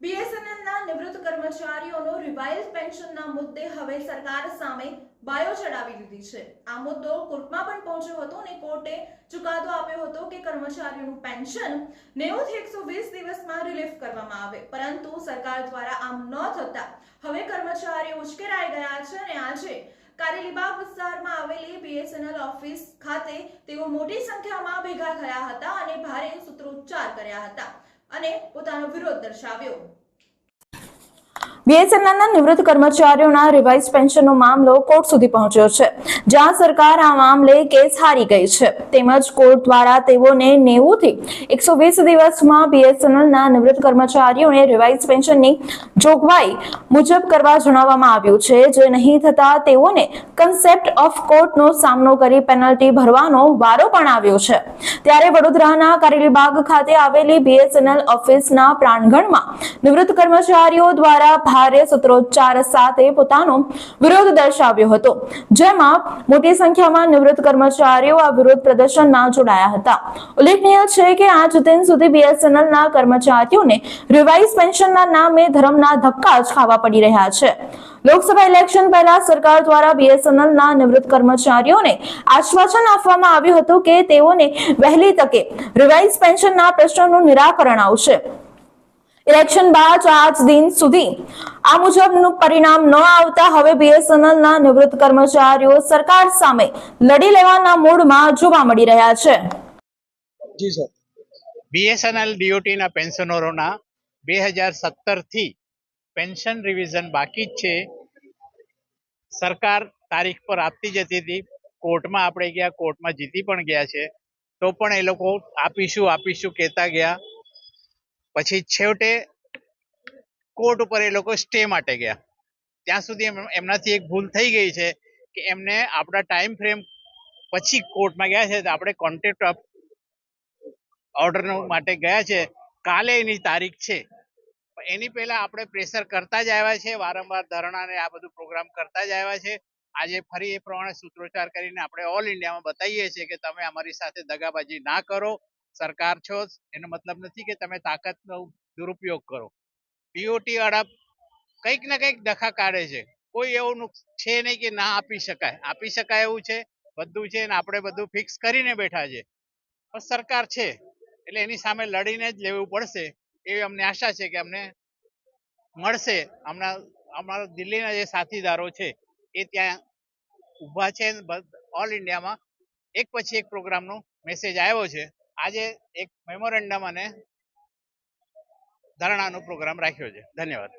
બીએસએનએલના નિવૃત્ત કર્મચારીઓનો રિવાઇઝ પેન્શનના મુદ્દે હવે સરકાર સામે બાયો ચડાવી દીધી છે. આ મુદ્દો કોર્ટમાં પણ પહોંચ્યો હતો અને કોર્ટે ચુકાદો આપ્યો હતો કે કર્મચારીઓનું પેન્શન નેવું થી એકસો વીસ દિવસમાં રિલીફ કરવામાં આવે. પરંતુ સરકાર દ્વારા આમ ન થતા હવે કર્મચારીઓ ઉશ્કેરાઈ ગયા છે અને આજે કારેલીબાગ વિસ્તારમાં આવેલી બીએસએનએલ ઓફિસ ખાતે તેઓ મોટી સંખ્યામાં ભેગા થયા હતા અને ભારે સૂત્રોચ્ચાર કર્યા હતા. અને પોતાનો વિરોધ દર્શાવ્યો. બીએસએનએલના નિવૃત્ત કર્મચારીઓના રિવાઇઝ પેન્શનનો મામલો કોર્ટ સુધી પહોંચ્યો છે. જ્યાં સરકાર આ મામલે કેસ હારી ગઈ છે. તેમજ કોર્ટ દ્વારા તેઓને નેવું થી એકસો વીસ દિવસમાં બીએસએનએલના નિવૃત્ત કર્મચારીઓને રિવાઇઝ પેન્શનની જોગવાઈ મુજબ કરવા જણાવવામાં આવ્યું છે. જે નહીં થતા તેઓને કન્સેપ્ટ ઓફ કોર્ટનો સામનો કરી પેનલ્ટી ભરવાનો વારો પણ આવ્યો છે. ત્યારે વડોદરાના કારેલીબાગ ખાતે આવેલી બીએસએનએલ ઓફિસના પ્રાંગણમાં નિવૃત્ત કર્મચારીઓ દ્વારા ભારે સૂત્રોચ્ચાર સાથે પોતાનો વિરોધ દર્શાવ્યો હતો. જેમાં મોટી સંખ્યામાં નિવૃત્ત કર્મચારીઓ આ વિરોધ પ્રદર્શનમાં જોડાયા હતા. ઉલ્લેખનીય છે કે આજ દિન સુધી બીએસએનએલના કર્મચારીઓને રિવાઇઝ પેન્શનના નામે ધર્મના ધક્કા જ ખાવા પડી રહ્યા છે. લોકસભા ઇલેક્શન પહેલા સરકાર દ્વારા બીએસએનએલના નિવૃત્ત કર્મચારીઓને આશ્વાસન આપવામાં આવ્યું હતું કે તેઓને વહેલી તકે રિવાઇઝ પેન્શનના પ્રશ્નોનું નિરાકરણ આવશે. ઇલેક્શન બાદ આજ દિન સુધી આ મુજબનું પરિણામ ન આવતા હવે બીએસએનએલ ના નિવૃત્ત કર્મચારીઓ સરકાર સામે લડી લેવાના મૂડમાં જોવા મળી રહ્યા છે. જી સર. બીએસએનએલ ડીઓટીના પેન્શનરોના બે હજાર સત્તરથી પેન્શન રિવિઝન બાકી જ છે. સરકાર તારીખ પર આપતી જતી હતી કોર્ટમાં આપણે ગયા, કોર્ટમાં જીતી પણ ગયા છે. તો પણ એ લોકો આપીશું આપીશું કહેતા ગયા. પછી છેવટે કોર્ટ ઉપર એ લોકો સ્ટે માટે ગયા. ત્યાં સુધી એમ- એમનાથી એક ભૂલ થઈ ગઈ છે કે એમને આપણા ટાઈમ ફ્રેમ પછી કોર્ટમાં ગયા છે. તો આપણે કોન્ટેક્ટ ઓર્ડર માટે ગયા છે. કાલે એની તારીખ છે. એની પહેલા આપણે પ્રેશર કરતા જ આવ્યા છે, વારંવાર ધરણા ને આ બધું પ્રોગ્રામ કરતા જ આવ્યા છે. આજે ફરી એ પ્રમાણે સૂત્રોચ્ચાર કરીને આપણે ઓલ ઇન્ડિયામાં બતાવીએ છીએ કે તમે અમારી સાથે દગાબાજી ના કરો. સરકાર છો, એનો મતલબ નથી કે તમે તાકાતનો દુરુપયોગ કરો. પીઓટી વાળા કંઈક ને કંઈક દખા કાઢે છે. કોઈ એવું છે નહીં કે ના આપી શકાય. આપી શકાય એવું છે, બધું છે ને આપણે બધું ફિક્સ કરીને બેઠા છે. પણ સરકાર છે, એટલે એની સામે લડીને જ લેવું પડશે. એવી અમને આશા છે કે અમને મળશે. હમણાં અમારા દિલ્હીના જે સાથીદારો છે, એ ત્યાં ઊભા છે ઓલ ઇન્ડિયામાં એક પછી એક પ્રોગ્રામનો મેસેજ આવ્યો છે. આજે એક મેમોરેન્ડમ અને ધરણાનો પ્રોગ્રામ રાખ્યો છે. ધન્યવાદ.